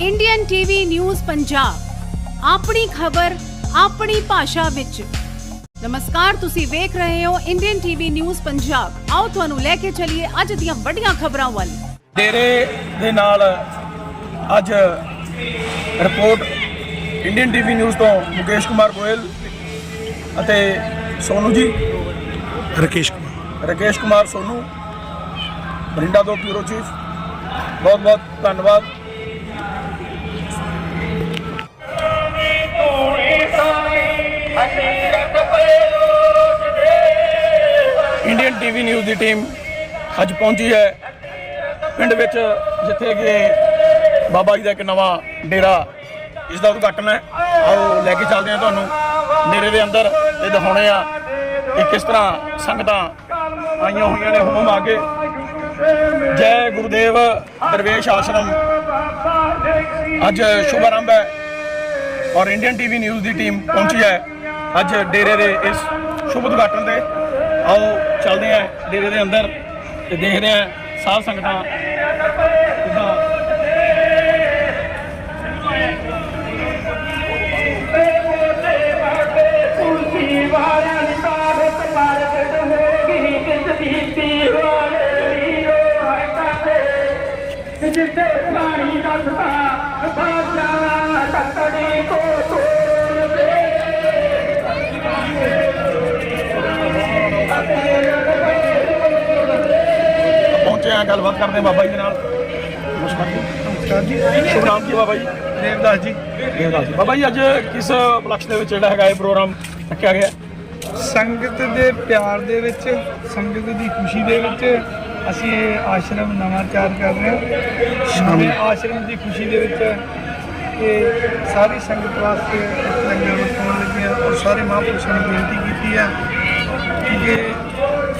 Indian TV news Punjab ਆਪਣੀ ਖਬਰ ਆਪਣੀ ਭਾਸ਼ਾ ਵਿੱਚ। ਨਮਸਕਾਰ ਤੁਸੀਂ ਵੇਖ ਰਹੇ ਹੋ ਇੰਡੀਅਨ ਟੀਵੀ ਨਿਊਜ਼ ਪੰਜਾਬ ਆਓ ਤੁਹਾਨੂੰ ਲੈ ਕੇ ਚੱਲੀਏ ਅੱਜ ਦੀਆਂ ਵੱਡੀਆਂ ਖਬਰਾਂ ਵੱਲ। ਡੇਰੇ ਦੇ ਨਾਲ ਅੱਜ ਰਿਪੋਰਟ ਇੰਡੀਅਨ ਟੀਵੀ ਨਿਊਜ਼ ਤੋਂ ਮੁਕੇਸ਼ ਕੁਮਾਰ ਗੋਇਲ ਅਤੇ ਸੋਨੂ ਜੀ। ਰਕੇਸ਼ ਕੁਮਾਰ। ਰਕੇਸ਼ ਕੁਮਾਰ ਸੋਨੂ ਬਰਿੰਡਾ ਤੋਂ ਬਿਊਰੋ ਚੀਫ। ਬਹੁਤ ਬਹੁਤ ਧੰਨਵਾਦ। ਟੀਵੀ ਨਿਊਜ਼ ਦੀ ਟੀਮ ਅੱਜ ਪਹੁੰਚੀ ਹੈ। ਪਿੰਡ ਵਿੱਚ ਜਿੱਥੇ ਕਿ ਬਾਬਾ ਜੀ ਦਾ ਇੱਕ ਨਵਾਂ ਡੇਰਾ ਇਸ ਦਾ ਉਦਘਾਟਨ ਹੈ। ਆਓ, ਲੈ ਕੇ ਚੱਲਦੇ ਹਾਂ ਤੁਹਾਨੂੰ। ਡੇਰੇ ਦੇ ਅੰਦਰ ਤੇ ਦਿਖਾਉਣੇ ਆ ਕਿ ਕਿਸ ਤਰ੍ਹਾਂ ਸੰਗਤਾਂ ਆਈਆਂ ਹੋਈਆਂ ਨੇ ਹੁਕਮ ਆ ਕੇ। ਜੈ ਗੁਰਦੇਵ ਦਰਵੇਸ਼ ਆਸ਼ਰਮ। ਅੱਜ ਸ਼ੁਭ ਆਰੰਭ ਹੈ ਔਰ ਇੰਡੀਅਨ ਟੀਵੀ ਨਿਊਜ਼ ਦੀ ਟੀਮ ਪਹੁੰਚੀ ਹੈ। ਅੱਜ ਡੇਰੇ ਦੇ ਇਸ ਸ਼ੁਭ ਉਦਘਾਟਨ ਤੇ ਆਓ, ਚੱਲਦੇ ਹਾਂ ਡੇਰੇ ਦੇ ਅੰਦਰ ਤੇ ਦੇਖਦੇ ਹਾਂ ਸਾਧ ਸੰਗਤਾਂ ਕਿੱਦਾਂ। ਜਿੱਤੇ ਪਾਣੀ ਦੱਸਦਾ ਬਾਜਾ ਟੱਕੜੀ ਕੋ ਤੋੜਦੇ ਪਹੁੰਚੇ ਆ ਗੱਲਬਾਤ ਕਰਦੇ ਬਾਬਾ ਜੀ ਦੇ ਨਾਲ। ਨਮਸਕਾਰ ਜੀ। ਨਮਸਕਾਰ ਜੀ। ਬਾਬਾ ਜੀ? ਦੇਵਦਾਸ ਜੀ। ਦੇਵਦਾਸ ਜੀ। ਬਾਬਾ ਜੀ ਅੱਜ ਕਿਸ ਉਪਲਕਸ਼ ਦੇ ਵਿੱਚ ਜਿਹੜਾ ਹੈਗਾ ਇਹ ਪ੍ਰੋਗਰਾਮ ਰੱਖਿਆ ਗਿਆ? ਸੰਗਤ ਦੇ ਪਿਆਰ ਦੇ ਵਿੱਚ ਸੰਗਤ ਦੀ ਖੁਸ਼ੀ ਦੇ ਵਿੱਚ ਅਸੀਂ ਇਹ ਆਸ਼ਰਮ ਨਵਾਂ ਤਿਆਰ ਕਰ ਰਹੇ ਹਾਂ। ਨਵੇਂ ਆਸ਼ਰਮ ਦੀ ਖੁਸ਼ੀ ਦੇ ਵਿੱਚ ਇਹ ਸਾਰੀ ਸੰਗਤ ਵਾਸਤੇ ਲੰਗਰ ਵਰਤਾਉਣ ਲੱਗੇ ਔਰ ਸਾਰੇ ਮਹਾਂਪੁਰਸ਼ਾਂ ਨੂੰ ਬੇਨਤੀ ਕੀਤੀ ਹੈ ਕਿ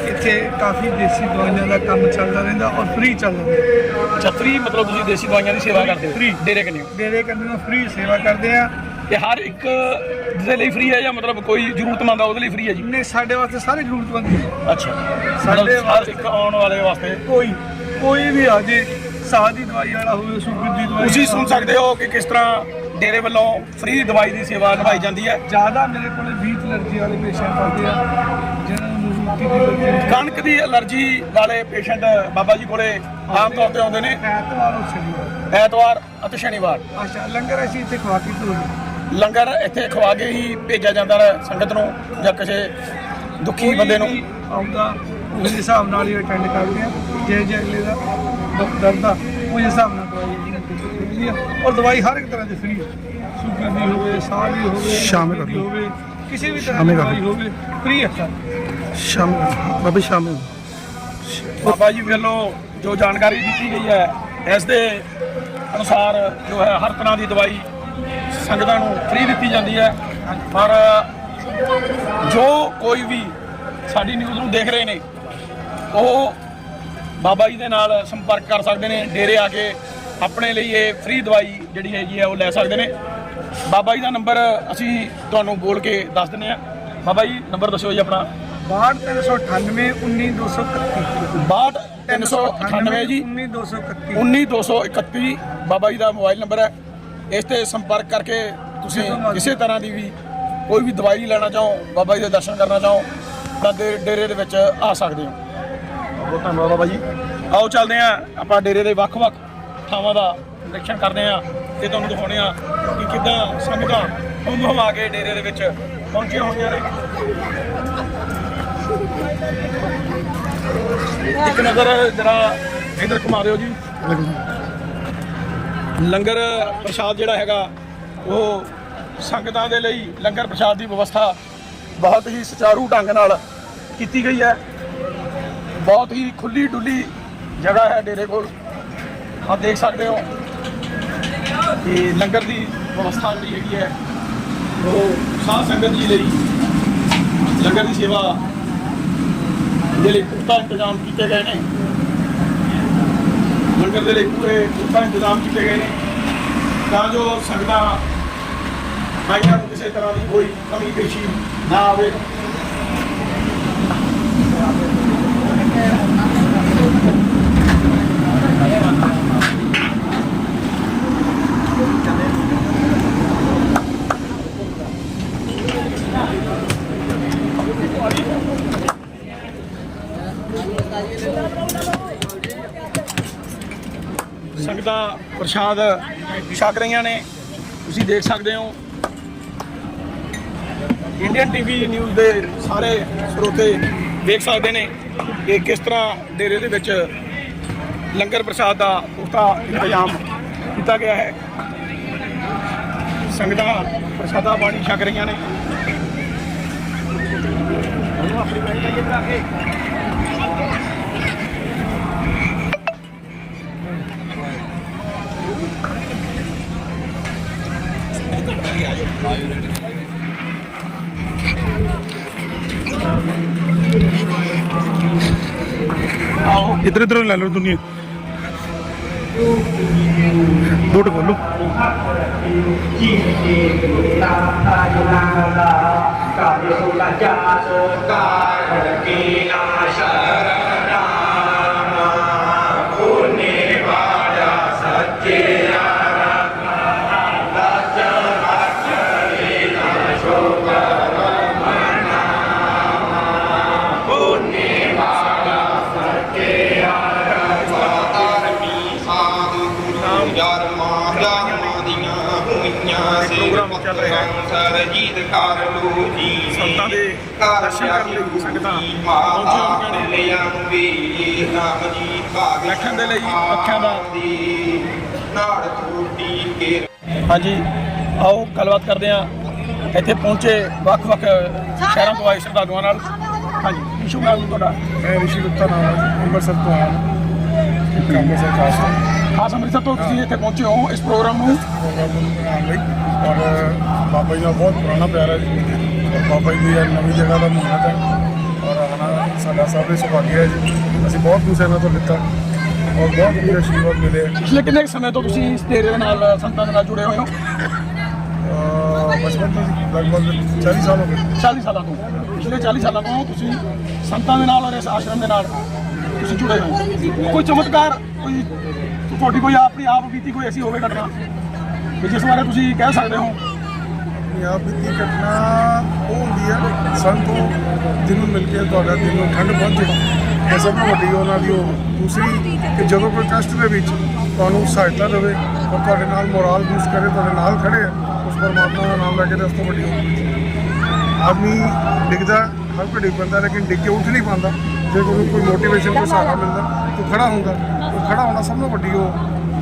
ਇੱਥੇ ਕਾਫੀ ਦੇਸੀ ਦਵਾਈਆਂ ਦਾ ਕੰਮ ਚੱਲਦਾ ਰਹਿੰਦਾ ਔਰ ਫ੍ਰੀ ਚੱਲਦਾ ਰਹਿੰਦਾ। ਛਤਰੀ ਮਤਲਬ ਤੁਸੀਂ ਦੇਸੀ ਦਵਾਈਆਂ ਦੀ ਸੇਵਾ ਕਰਦੇ ਹੋ? Free। ਡੇਰੇ ਕਨੇ ਡੇਰੇ ਕੰਨਾਂ ਫ੍ਰੀ ਸੇਵਾ ਕਰਦੇ ਆ। ਤੇ ਹਰ ਇੱਕ ਦੇ ਲਈ ਫ੍ਰੀ ਹੈ ਜਾਂ ਮਤਲਬ ਕੋਈ ਜ਼ਰੂਰਤਮੰਦ ਆ ਉਹਦੇ ਲਈ ਫ੍ਰੀ ਹੈ ਜੀ? ਨੇ ਸਾਡੇ ਵਾਸਤੇ ਸਾਰੇ ਜ਼ਰੂਰਤਮੰਦ ਨੇ। ਅੱਛਾ ਸਾਡੇ ਇੱਕ ਆਉਣ ਵਾਲੇ ਵਾਸਤੇ? ਕੋਈ ਕੋਈ ਵੀ ਆ ਜੇ ਸਾਹ ਦੀ ਦਵਾਈ ਵਾਲਾ ਹੋਵੇ ਸ਼ੂਗਰ ਦੀ ਦਵਾਈ ਤੁਸੀਂ ਸੁਣ। ਸਕਦੇ ਹੋ ਕਿ ਕਿਸ ਤਰ੍ਹਾਂ ਡੇਰੇ ਵੱਲੋਂ ਫ੍ਰੀ ਦਵਾਈ ਦੀ ਸੇਵਾ ਨਿਭਾਈ ਜਾਂਦੀ ਹੈ। ਜ਼ਿਆਦਾ ਮੇਰੇ ਕੋਲੇ 20 ਐਲਰਜੀ ਵਾਲੇ ਪੇਸ਼ੈਂਟ ਆਉਂਦੇ ਆ ਜਿਹਨਾਂ ਨੂੰ ਦੀ ਕਣਕ ਦੀ ਐਲਰਜੀ ਵਾਲੇ ਪੇਸ਼ੈਂਟ ਬਾਬਾ ਜੀ ਕੋਲੇ ਆਮ ਤੌਰ ਤੇ ਆਉਂਦੇ ਨੇ। ਐਤਵਾਰ ਉਹ ਸ਼ਨੀਵਾਰ। ਐਤਵਾਰ ਅਤੇ ਸ਼ਨੀਵਾਰ। ਅੱਛਾ ਲੰਗਰ ਅਸੀਂ ਇੱਥੇ ਖਵਾ ਕੇ ਤੋਰੀ ਲੰਗਰ ਇੱਥੇ ਖਵਾ ਕੇ ਹੀ ਭੇਜਿਆ ਜਾਂਦਾ ਹੈ ਸੰਗਤ ਨੂੰ ਜਾਂ ਕਿਸੇ ਦੁਖੀ ਬੰਦੇ ਨੂੰ। ਆਉਂਦਾ ਉਸ ਹਿਸਾਬ ਨਾਲ ਹੀ ਅਟੈਂਡ ਕਰਦੇ ਆ। ਜੇ ਜੇ ਅਗਲੇ ਦਾ ਦੁੱਖ ਦਰਦ ਆ ਉਸ ਹਿਸਾਬ ਨਾਲ ਦਵਾਈ ਮਿਲਦੀ ਆ ਔਰ ਦਵਾਈ ਹਰ ਇੱਕ ਤਰ੍ਹਾਂ ਦੀ ਫ੍ਰੀ ਸ਼ੂਗਰ ਦੀ ਹੋਵੇ ਸਾਹ ਦੀ ਹੋਵੇ ਸ਼ਾਮਿਲ ਦੀ ਕਰ ਲਓ। ਹੋਵੇ ਕਿਸੇ ਵੀ ਤਰ੍ਹਾਂ ਸ਼ਾਮਿਲ ਦੀ ਦਵਾਈ ਹੋਵੇ ਫ੍ਰੀ ਹੈ ਸਰ। ਸ਼ਾਮ ਬਾਬੇ ਸ਼ਾਮ। ਬਾਬਾ ਜੀ ਵੱਲੋਂ ਜੋ ਜਾਣਕਾਰੀ ਦਿੱਤੀ ਗਈ ਹੈ ਇਸ ਦੇ ਅਨੁਸਾਰ ਜੋ ਹੈ ਹਰ ਤਰ੍ਹਾਂ ਦੀ ਦਵਾਈ ਸੰਗਤਾਂ ਨੂੰ ਫ੍ਰੀ ਦਿੱਤੀ ਜਾਂਦੀ ਹੈ। ਪਰ ਜੋ ਕੋਈ ਵੀ ਸਾਡੀ ਨਿਊਜ਼ ਨੂੰ ਦੇਖ ਰਹੇ ਨੇ ਉਹ ਬਾਬਾ ਜੀ ਦੇ ਨਾਲ ਸੰਪਰਕ ਕਰ ਸਕਦੇ ਨੇ ਡੇਰੇ ਆ ਕੇ ਆਪਣੇ ਲਈ ਇਹ ਫ੍ਰੀ ਦਵਾਈ ਜਿਹੜੀ ਹੈਗੀ ਹੈ ਉਹ ਲੈ ਸਕਦੇ ਨੇ। ਬਾਬਾ ਜੀ ਦਾ ਨੰਬਰ ਅਸੀਂ ਤੁਹਾਨੂੰ ਬੋਲ ਕੇ ਦੱਸ ਦਿੰਦੇ ਆ। ਬਾਬਾ ਜੀ ਨੰਬਰ ਦੱਸਿਓ ਜੀ ਆਪਣਾ। 62398 19231 62398 ਜੀ। 19231 19231 ਬਾਬਾ ਜੀ ਦਾ ਮੋਬਾਈਲ ਨੰਬਰ ਹੈ। ਇਸ ਤੇ ਸੰਪਰਕ ਕਰਕੇ ਤੁਸੀਂ ਕਿਸੇ ਤਰ੍ਹਾਂ ਦੀ ਵੀ ਕੋਈ ਵੀ ਦਵਾਈ ਲੈਣਾ ਚਾਹੋ ਬਾਬਾ ਜੀ ਦੇ ਦਰਸ਼ਨ ਕਰਨਾ ਚਾਹੋ ਤਾਂ ਡੇਰੇ ਦੇ ਵਿੱਚ ਆ ਸਕਦੇ ਹੋ। ਬਹੁਤ ਧੰਨਵਾਦ ਬਾਬਾ ਜੀ। ਆਓ ਚੱਲਦੇ ਹਾਂ, ਆਪਾਂ ਡੇਰੇ ਦੇ ਵੱਖ-ਵੱਖ ਥਾਵਾਂ ਦਾ ਨਿਰੀਖਣ ਕਰਦੇ ਹਾਂ ਤੇ ਤੁਹਾਨੂੰ ਦਿਖਾਉਂਦੇ ਹਾਂ ਕਿ ਕਿੱਦਾਂ ਸੰਗਤਾਂ ਹੁੰਮ ਆ ਕੇ ਡੇਰੇ ਦੇ ਵਿੱਚ ਪਹੁੰਚੀਆਂ ਹੋਈਆਂ ਨੇ। ਇੱਕ ਨਜ਼ਰ ਜਰਾ ਇਧਰ ਘੁਮਾ ਦਿਓ ਜੀ। ਲੰਗਰ ਪ੍ਰਸ਼ਾਦ ਜਿਹੜਾ ਹੈਗਾ, ਉਹ ਸੰਗਤਾਂ ਦੇ ਲਈ ਲੰਗਰ ਪ੍ਰਸ਼ਾਦ ਦੀ ਵਿਵਸਥਾ ਬਹੁਤ ਹੀ ਸੁਚਾਰੂ ਢੰਗ ਨਾਲ ਕੀਤੀ ਗਈ ਹੈ। ਬਹੁਤ ਹੀ ਖੁੱਲੀ ਡੁੱਲੀ ਜਗ੍ਹਾ ਹੈ ਡੇਰੇ ਕੋਲ। ਆਪ ਦੇਖ ਸਕਦੇ ਹੋ ਕਿ ਲੰਗਰ ਦੀ ਵਿਵਸਥਾ ਜਿਹੜੀ ਹੈਗੀ ਹੈ, ਉਹ ਸਾਧ ਸੰਗਤ ਜੀ ਲਈ ਲੰਗਰ ਦੀ ਸੇਵਾ ਦੇ ਲਈ ਪੁਖਤਾ ਇੰਤਜ਼ਾਮ ਕੀਤੇ ਗਏ ਨੇ। ਲੰਗਰ ਦੇ ਲਈ ਪੂਰੇ ਪੁਖਤਾ ਇੰਤਜ਼ਾਮ ਕੀਤੇ ਗਏ ਨੇ। ਤਾਂ ਜੋ ਸੰਗਤਾਂ ਭਾਈਆਂ ਨੂੰ ਕਿਸੇ ਤਰ੍ਹਾਂ ਦੀ ਕੋਈ ਕਮੀ ਪੇਸ਼ੀ ਨਾ ਆਵੇ। ਪ੍ਰਸ਼ਾਦ ਛਕ ਰਹੀਆਂ ਨੇ। ਤੁਸੀਂ ਦੇਖ ਸਕਦੇ ਹੋ। ਇੰਡੀਅਨ ਟੀਵੀ ਨਿਊਜ਼ ਦੇ ਸਾਰੇ ਸਰੋਤੇ ਦੇਖ ਸਕਦੇ ਨੇ ਕਿ ਕਿਸ ਤਰ੍ਹਾਂ ਡੇਰੇ ਦੇ ਵਿੱਚ ਲੰਗਰ ਪ੍ਰਸ਼ਾਦ ਦਾ ਪੁਖਤਾ ਇੰਤਜ਼ਾਮ ਕੀਤਾ ਗਿਆ ਹੈ। ਸੰਗਤਾਂ ਪ੍ਰਸ਼ਾਦਾ ਪਾਣੀ ਛਕ ਰਹੀਆਂ ਨੇ। ਆਓ ਇਧਰ ਇਧਰ ਲੈ ਲਓ ਦੁਨੀਆ ਬੋਟ ਖੋਲੋ ਯਾਰ ਪ੍ਰੋਗਰਾਮ ਚੱਲ ਰਿਹਾ ਹੈ। ਸਰਜੀਤ ਕਰ ਲੋ ਜੀ ਸੰਤਾਂ ਦੇ ਦਰਸ਼ਨ ਕਰਨ ਲਈ ਸੰਗਤਾਂ ਪਹੁੰਚੀਆਂ ਵੀ ਨਾਮ ਜੀ ਭਾਗ ਬੈਠਣ ਦੇ ਲਈ ਪੱਖਿਆਂ ਦਾ। ਨਾੜ ਟੂਟੀ ਕੇ ਹਾਂਜੀ ਆਓ ਗੱਲਬਾਤ ਕਰਦੇ ਹਾਂ। ਇੱਥੇ ਪਹੁੰਚੇ ਵੱਖ-ਵੱਖ ਸ਼ਹਿਰਾਂ ਤੋਂ ਆਏ ਸ਼ਰਧਾਲੂਆਂ ਨਾਲ। ਹਾਂਜੀ ਨਾਮ ਜੀ ਤੁਹਾਡਾ? ਮੈਂ ਰਿਸ਼ੀ ਗੁਪਤਾ ਨਾਮ ਅੰਮ੍ਰਿਤਸਰ ਤੋਂ ਆਇਆ। ਹਾਂ ਕੰਮ ਸੇ ਖਾਸ ਅੰਮ੍ਰਿਤਸਰ ਤੋਂ ਤੁਸੀਂ ਇੱਥੇ ਪਹੁੰਚੇ ਹੋ ਇਸ ਪ੍ਰੋਗਰਾਮ ਨੂੰ। ਔਰ ਬਾਬਾ ਜੀ ਦਾ ਬਹੁਤ ਪੁਰਾਣਾ ਪਿਆਰ ਹੈ ਜੀ। ਔਰ ਬਾਬਾ ਜੀ ਦੀ ਨਵੀਂ ਜਗ੍ਹਾ ਦਾ ਮੁਹੱਤ ਹੈ। ਔਰ ਆਉਣਾ ਸਾਡਾ ਸਭ ਦੇ ਸੁਭਾਗਿਆ ਹੈ ਜੀ। ਅਸੀਂ ਬਹੁਤ ਕੁਝ ਇਹਨਾਂ ਤੋਂ ਲਿੱਤਾ ਔਰ ਬਹੁਤ ਵਧੀਆ ਆਸ਼ੀਰਵਾਦ ਮਿਲੇ। ਪਿਛਲੇ ਕਿੰਨੇ ਸਮੇਂ ਤੋਂ ਤੁਸੀਂ ਇਸ ਡੇਰੇ ਦੇ ਨਾਲ ਸੰਤਾਂ ਦੇ ਨਾਲ ਜੁੜੇ ਹੋਏ ਹੋ? ਬਚਪਨ ਤੋਂ ਲਗਭਗ 40 ਸਾਲ ਹੋ ਗਏ। 40 ਸਾਲਾਂ ਤੋਂ। ਪਿਛਲੇ 40 ਸਾਲਾਂ ਤੋਂ ਤੁਸੀਂ ਸੰਤਾਂ ਦੇ ਨਾਲ ਔਰ ਇਸ ਆਸ਼ਰਮ ਦੇ ਨਾਲ। ਤੁਸੀਂ ਜੁੜੇ ਹੋ ਕੋਈ ਚਮਤਕਾਰ, ਕੋਈ ਤੁਹਾਡੀ ਕੋਈ ਆਪਣੀ ਆਪ ਬੀਤੀ ਕੋਈ ਐਸੀ ਹੋਵੇ ਘਟਨਾ? ਕਿ ਜਿਸ ਬਾਰੇ ਤੁਸੀਂ ਕਹਿ ਸਕਦੇ ਹੋ। ਆਪ ਬੀਤੀ ਘਟਨਾ ਉਹ ਹੁੰਦੀ ਹੈ ਸੰਤੋਂ ਦਿਨ ਨੂੰ ਮਿਲ ਕੇ ਤੁਹਾਡਾ ਦਿਲ ਨੂੰ ਠੰਡ ਪਹੁੰਚੇ ਇਹ ਸਭ ਤੋਂ ਵੱਡੀ ਉਹਨਾਂ ਦੀ ਉਹ ਦੂਸਰੀ ਕਿ ਜਦੋਂ ਕੋਈ ਕਸ਼ਟ ਦੇ ਵਿੱਚ ਤੁਹਾਨੂੰ ਸਹਾਇਤਾ ਦੇਵੇ ਔਰ ਤੁਹਾਡੇ ਨਾਲ ਮੋਰਾਲ ਬੂਸਟ ਕਰੇ, ਤੁਹਾਡੇ ਨਾਲ ਖੜੇ ਉਸ ਪਰਮਾਤਮਾ ਦਾ ਨਾਮ ਲੈ ਕੇ ਉਸ ਤੋਂ ਵੱਡੀ ਹੋਰ ਆਦਮੀ ਡਿੱਗਦਾ, ਹਰ ਕੋਈ ਡਿੱਗ ਪੈਂਦਾ, ਲੇਕਿਨ ਡਿੱਗ ਕੇ ਉੱਠ ਨਹੀਂ ਪਾਉਂਦਾ। ਜੇ ਕੋਈ ਕੋਈ ਮੋਟੀਵੇਸ਼ਨ ਕੋਈ ਸਹਾਰਾ ਮਿਲਦਾ ਤੂੰ ਖੜਾ ਹੁੰਦਾ। ਉਹ ਖੜਾ ਹੋਣਾ ਸਭ ਤੋਂ ਵੱਡੀ ਉਹ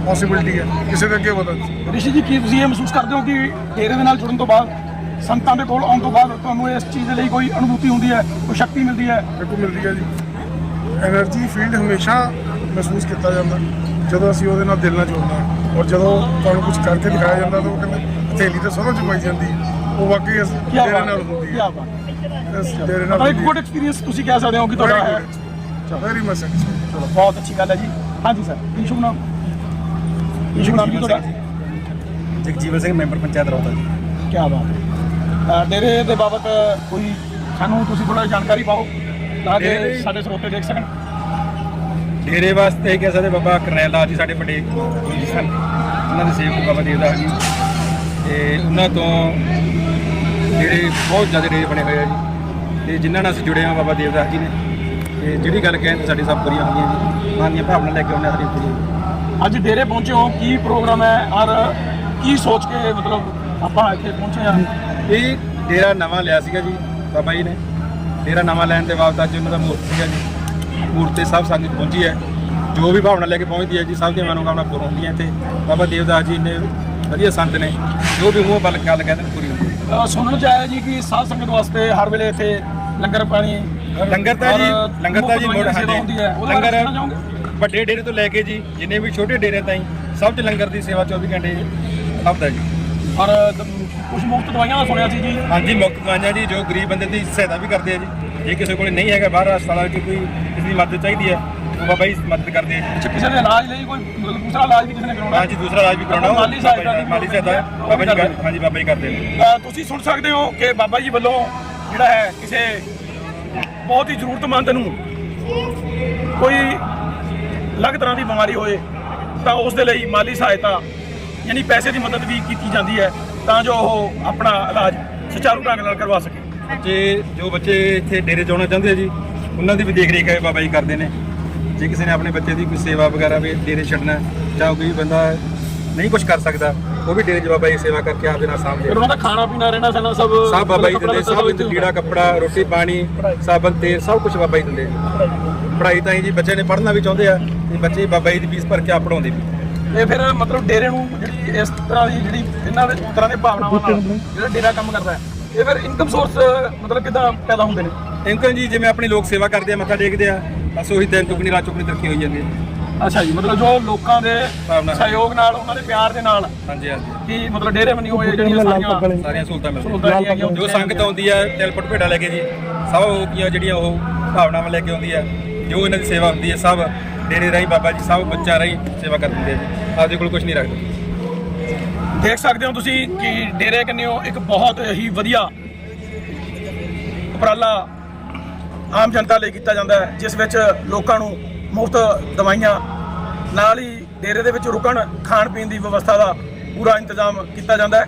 ਪੋਸਿਬਿਲਿਟੀ ਹੈ। ਕਿਸੇ ਦੇ ਅੱਗੇ ਵਧਣ ਦੀ। ਰਿਸ਼ੀ ਜੀ ਕੀ ਤੁਸੀਂ ਇਹ ਮਹਿਸੂਸ ਕਰਦੇ ਹੋ ਕਿ ਡੇਰੇ ਦੇ ਨਾਲ ਜੁੜਨ ਤੋਂ ਬਾਅਦ ਸੰਤਾਂ ਦੇ ਕੋਲ ਆਉਣ ਤੋਂ ਬਾਅਦ ਤੁਹਾਨੂੰ ਇਸ ਚੀਜ਼ ਦੇ ਲਈ ਕੋਈ ਅਨੁਭੂਤੀ ਹੁੰਦੀ ਹੈ ਕੋਈ ਸ਼ਕਤੀ ਮਿਲਦੀ ਹੈ? ਬਿਲਕੁਲ ਮਿਲਦੀ ਹੈ ਜੀ। એનર્ਜੀ ਫੀਲਡ ਹਮੇਸ਼ਾ ਮਹਿਸੂਸ ਕੀਤਾ ਜਾਂਦਾ। ਜਦੋਂ ਅਸੀਂ ਉਹਦੇ ਨਾਲ ਦਿਲ ਨਾਲ ਜੁੜਨਾ ਔਰ ਜਦੋਂ ਤੁਹਾਨੂੰ ਕੁਝ ਕਰਕੇ ਦਿਖਾਇਆ ਜਾਂਦਾ ਤਾਂ ਉਹ ਕਹਿੰਦੇ ਹਥੇਲੀ 'ਤੇ ਸਰੋਂ ਚੁਮਾਈ ਜਾਂਦੀ ਉਹ ਵਾਕਈ ਇਸ- ਤੇਰੇ ਨਾਲ ਹੁੰਦੀ ਕੀ ਬਾਤ ਹੈ। ਤੇਰੇ ਨਾਲ ਪਰ ਇੱਕ ਗੁੱਡ ਐਕਸਪੀਰੀਅੰਸ ਤੁਸੀਂ ਕਹਿ ਸਕਦੇ ਹੋ ਕਿ ਤੁਹਾਡਾ ਹੈ ਵੈਰੀ ਮਚ ਚਲੋ ਬਹੁਤ ਅੱਛੀ ਗੱਲ ਹੈ ਜੀ। ਹਾਂਜੀ ਸਰ ਕੀ ਸ਼ੁਭ ਨਾਮ? ਕੀ ਸ਼ੁਭ ਨਾਮ ਜੀ ਤੁਹਾਡਾ? ਜਗਜੀਵਨ ਸਿੰਘ ਮੈਂਬਰ ਪੰਚਾਇਤ ਰੌਤਾ ਜੀ। ਕੀ ਬਾਤ ਹੈ। ਡੇਰੇ ਦੇ ਬਾਬਤ ਕੋਈ ਸਾਨੂੰ ਤੁਸੀਂ ਥੋੜਾ ਜਾਣਕਾਰੀ ਪਾਓ ਤਾਂ ਕਿ ਸਾਡੇ ਸਰੋਤੇ ਦੇਖ ਸਕਣ। ਡੇਰੇ ਵਾਸਤੇ ਇਹ ਕਹਿ ਸਕਦੇ ਬਾਬਾ ਕਰਨੈਲ ਲਾਲ ਜੀ ਸਾਡੇ ਵੱਡੇ ਜੀ ਸਨ। ਉਹਨਾਂ ਦੇ ਸੇਵਕ ਬਾਬਾ ਦੇਵਦਾਸ ਜੀ। ਤੇ ਉਹਨਾਂ ਤੋਂ ਡੇਰੇ ਬਹੁਤ ਜ਼ਿਆਦਾ ਡੇਰੇ ਬਣੇ ਹੋਏ ਆ ਜੀ। ਤੇ ਜਿਨ੍ਹਾਂ ਨਾਲ ਅਸੀਂ ਜੁੜੇ ਹਾਂ ਬਾਬਾ ਦੇਵਦਾਸ ਜੀ ਨੇ। ਤੇ ਜਿਹੜੀ ਗੱਲ ਕਹਿੰਦੇ ਸਾਡੀ ਸਭ ਪੂਰੀਆਂ ਹੁੰਦੀਆਂ ਜੀ। ਮਨ ਦੀਆਂ ਭਾਵਨਾ ਲੈ ਕੇ ਉਹਨਾਂ ਸਾਡੀ ਪੂਰੀ। ਅੱਜ ਡੇਰੇ ਪਹੁੰਚੇ ਹੋ ਕੀ ਪ੍ਰੋਗਰਾਮ ਹੈ ਔਰ ਕੀ ਸੋਚ ਕੇ ਮਤਲਬ ਆਪਾਂ ਇੱਥੇ ਪਹੁੰਚੇ ਹਾਂ? ਇਹ ਡੇਰਾ ਨਵਾਂ ਲਿਆ ਸੀਗਾ ਜੀ ਬਾਬਾ ਜੀ ਨੇ। ਡੇਰਾ ਨਵਾਂ ਲੈਣ ਦੇ ਬਾਅਦ ਅੱਜ ਉਹਨਾਂ ਦਾ ਮੂਰਤ ਸੀਗਾ ਜੀ। ਮੂਰਤ ਤੇ ਸਭ ਸੰਗਤ ਪਹੁੰਚੀ ਹੈ। ਜੋ ਵੀ ਭਾਵਨਾ ਲੈ ਕੇ ਪਹੁੰਚਦੀ ਹੈ ਜੀ ਸਭ ਦੀਆਂ ਮਨੋਕਾਮਨਾ ਪੂਰਨ ਹੁੰਦੀਆਂ ਇੱਥੇ। ਬਾਬਾ ਦੇਵਦਾਸ ਜੀ ਨੇ ਵਧੀਆ ਸੰਤ ਨੇ। ਜੋ ਵੀ ਮੂੰਹ ਬਲ ਗੱਲ ਕਹਿੰਦੇ ਪੂਰੀ ਹੁੰਦੀ ਹੈ। ਸੁਣਨ ਚ ਆਇਆ ਜੀ ਕਿ ਸਾਧ ਸੰਗਤ ਵਾਸਤੇ ਹਰ ਵੇਲੇ ਇੱਥੇ ਲੰਗਰ ਪਾਣੀ ਲੰਗਰ ਤਾਂ ਜੀ ਲੰਗਰ ਤਾਂ ਜੀ ਮੁਫਤ ਮੋੜ ਦਵਾਈਆਂ ਦੀ ਸੇਵਾ ਹੁੰਦੀ ਹੈ। ਉਹਦੇ ਬਾਰੇ ਦੱਸਣਾ ਚਾਹੋਗੇ? ਲੰਗਰ ਵੱਡੇ ਡੇਰੇ ਤੋਂ ਲੈ ਕੇ ਜੀ ਜਿੰਨੇ ਵੀ ਛੋਟੇ ਡੇਰੇ ਤਾਈਂ ਸਭ ਤੇ ਲੰਗਰ ਦੀ ਸੇਵਾ 24 ਘੰਟੇ ਹੈ ਜੀ। ਔਰ ਕੁਝ ਮੁਫਤ ਦਵਾਈਆਂ ਦਾ ਸੁਣਿਆ ਸੀ ਜੀ? ਹਾਂਜੀ ਮੁਕਤ ਦਵਾਈਆਂ ਜੀ ਜੋ ਗਰੀਬ ਬੰਦੇ ਦੀ ਸਹਾਇਤਾ ਵੀ ਕਰਦੇ ਆ ਜੀ। ਜੇ ਕਿਸੇ ਕੋਲ ਨਹੀਂ ਹੈਗਾ ਬਾਹਰ ਹਸਪਤਾਲਾਂ 'ਚ ਕੋਈ ਕਿਸੇ ਦੀ ਮਦਦ ਚਾਹੀਦੀ ਹੈ ਉਹ ਬਾਬਾ ਜੀ ਮਦਦ ਕਰਦੇ ਆ ਜੀ। ਅੱਛਾ ਕਿਸੇ ਦੇ ਇਲਾਜ ਲਈ ਕੋਈ ਦੂਸਰਾ ਇਲਾਜ ਵੀ ਕਿਸੇ ਨੇ ਕਰਾਉਣਾ? ਹਾਂਜੀ ਦੂਸਰਾ ਇਲਾਜ ਵੀ ਕਰਾਉਣਾ ਮਾਲੀ ਸਹਾਇਤਾ ਦੀ ਮਾਲੀ ਸਹਾਇਤਾ ਬਾਬਾ ਜੀ ਕਰ- ਹਾਂਜੀ ਬਾਬਾ ਜੀ ਕਰਦੇ ਨੇ ਤੁਸੀਂ ਸੁਣ ਸਕਦੇ ਹੋ ਕਿ ਬਾਬਾ ਜੀ ਵੱਲੋਂ ਜਿਹੜਾ ਹੈ ਕਿਸੇ ਬਹੁਤ ਹੀ ਜ਼ਰੂਰਤਮੰਦ ਨੂੰ ਕੋਈ ਅਲੱਗ ਤਰ੍ਹਾਂ ਦੀ ਬਿਮਾਰੀ ਹੋਏ ਤਾਂ ਉਸ ਦੇ ਲਈ ਮਾਲੀ ਸਹਾਇਤਾ ਯਾਨੀ ਪੈਸੇ ਦੀ ਮਦਦ ਵੀ ਕੀਤੀ ਜਾਂਦੀ ਹੈ ਤਾਂ ਜੋ ਉਹ ਆਪਣਾ ਇਲਾਜ ਸੁਚਾਰੂ ਢੰਗ ਨਾਲ ਕਰਵਾ ਸਕੇ। ਬੱਚੇ, ਜੋ ਬੱਚੇ ਇੱਥੇ ਡੇਰੇ 'ਚ ਆਉਣਾ ਚਾਹੁੰਦੇ ਆ ਜੀ, ਉਹਨਾਂ ਦੀ ਵੀ ਦੇਖ ਰੇਖ ਹੈ, ਬਾਬਾ ਜੀ ਕਰਦੇ ਨੇ। ਜੇ ਕਿਸੇ ਨੇ ਆਪਣੇ ਬੱਚੇ ਦੀ ਕੋਈ ਸੇਵਾ ਵਗੈਰਾ ਵੀ ਡੇਰੇ ਛੱਡਣਾ ਜਾਂ ਕੋਈ ਬੰਦਾ ਨਹੀਂ ਕੁਝ ਕਰ ਸਕਦਾ ਉਹ ਵੀ ਡੇਰੇ 'ਚ ਬਾਬਾ ਜੀ ਸੇਵਾ ਕਰਕੇ ਆਪਦੇ ਨਾਲ ਸਾਂਭਦੇ ਫਿਰ ਉਹਨਾਂ ਦਾ ਖਾਣਾ ਪੀਣਾ ਰਹਿਣਾ ਸਹਿਣਾ ਸਭ ਸਭ ਬਾਬਾ ਜੀ ਦਿੰਦੇ ਸਭ। ਲੀੜਾ ਕੱਪੜਾ ਰੋਟੀ ਪਾਣੀ ਸਾਬਣ ਤੇਲ ਸਭ ਕੁਝ ਬਾਬਾ ਜੀ ਦਿੰਦੇ। ਪੜ੍ਹਾਈ ਤਾਂ ਹੀ ਜੀ ਬੱਚੇ ਨੇ ਪੜ੍ਹਨਾ ਵੀ ਚਾਹੁੰਦੇ ਆ ਤੇ ਬੱਚੇ ਬਾਬਾ ਜੀ ਦੀ ਫੀਸ ਭਰ ਕੇ ਆਪ ਪੜਾਉਂਦੇ ਵੀ। ਇਹ ਫਿਰ ਮਤਲਬ ਡੇਰੇ ਨੂੰ ਜਿਹੜੀ ਇਸ ਤਰ੍ਹਾਂ ਦੀ ਜਿਹੜੀ ਇਹਨਾਂ ਦੇ ਤਰ੍ਹਾਂ ਦੇ ਭਾਵਨਾਵਾਂ ਨਾਲ ਜਿਹੜਾ ਡੇਰਾ ਕੰਮ ਕਰਦਾ ਹੈ ਇਹ ਫਿਰ ਇਨਕਮ ਸੋਰਸ ਮਤਲਬ ਕਿਦਾਂ ਪੈਦਾ ਹੁੰਦੇ ਨੇ? ਇੰਕਲ ਜੀ ਜਿਵੇਂ ਆਪਣੀ ਲੋਕ ਸੇਵਾ ਕਰਦੇ ਆ ਮੱਥਾ ਟੇਕਦੇ ਆ ਬਸ ਉਹੀ ਦਿਨ ਚੁਗਣੀ ਰਾਤ ਚੁਗਣੀ ਤਰੱਕੀ ਹੋਈ ਜਾਂਦੀ ਹੈ। ਅੱਛਾ ਜੀ ਮਤਲਬ ਜੋ ਲੋਕਾਂ ਦੇ ਭਾਵਨਾ। ਸਹਿਯੋਗ ਨਾਲ ਉਹਨਾਂ ਦੇ ਪਿਆਰ ਦੇ ਨਾਲ ਹਾਂਜੀ ਹਾਂਜੀ। ਕੀ ਮਤਲਬ ਡੇਰੇ ਬਣੀ ਹੋਏ ਜਿਹੜੀਆਂ ਸਾਰੀਆਂ ਸਾਰੀਆਂ ਸਹੂਲਤਾਂ ਸਹੂਲਤਾਂ ਮਿਲਦੀਆਂ ਜਿਹੜੀਆਂ ਹੈਗੀਆਂ ਜੋ ਸੰਗਤ ਆਉਂਦੀ ਹੈ ਤਿਲਪਟ ਭੇਡਾਂ ਲੈ ਕੇ ਜੀ ਸਭ ਉਹ ਦੀਆਂ ਜਿਹੜੀਆਂ ਉਹ ਭਾਵਨਾਵਾਂ ਲੈ ਕੇ ਆਉਂਦੀ ਹੈ ਜੋ ਇਹਨਾਂ ਦੀ ਸੇਵਾ ਹੁੰਦੀ ਹੈ ਸਭ ਡੇਰੇ ਰਾਹੀਂ ਬਾਬਾ ਜੀ ਸਭ ਬੱਚਾ ਰਾਹੀਂ ਸੇਵਾ ਕਰ ਦਿੰਦੇ ਆ ਜੀ। ਆਪਦੇ ਕੋਲ ਕੁਝ ਨਹੀਂ ਰੱਖਦੇ। ਦੇਖ ਸਕਦੇ ਹੋ ਤੁਸੀਂ ਕਿ ਡੇਰੇ ਕੰਨਿਓ ਇੱਕ ਬਹੁਤ ਹੀ ਵਧੀਆ ਉਪਰਾਲਾ ਆਮ ਜਨਤਾ ਲਈ ਕੀਤਾ ਜਾਂਦਾ ਹੈ ਜਿਸ ਵਿੱਚ ਲੋਕਾਂ ਨੂੰ ਮੁਫਤ ਦਵਾਈਆਂ, ਨਾਲ ਹੀ ਡੇਰੇ ਦੇ ਵਿੱਚ ਰੁਕਣ ਖਾਣ ਪੀਣ ਦੀ ਵਿਵਸਥਾ ਦਾ ਪੂਰਾ ਇੰਤਜ਼ਾਮ ਕੀਤਾ ਜਾਂਦਾ ਹੈ।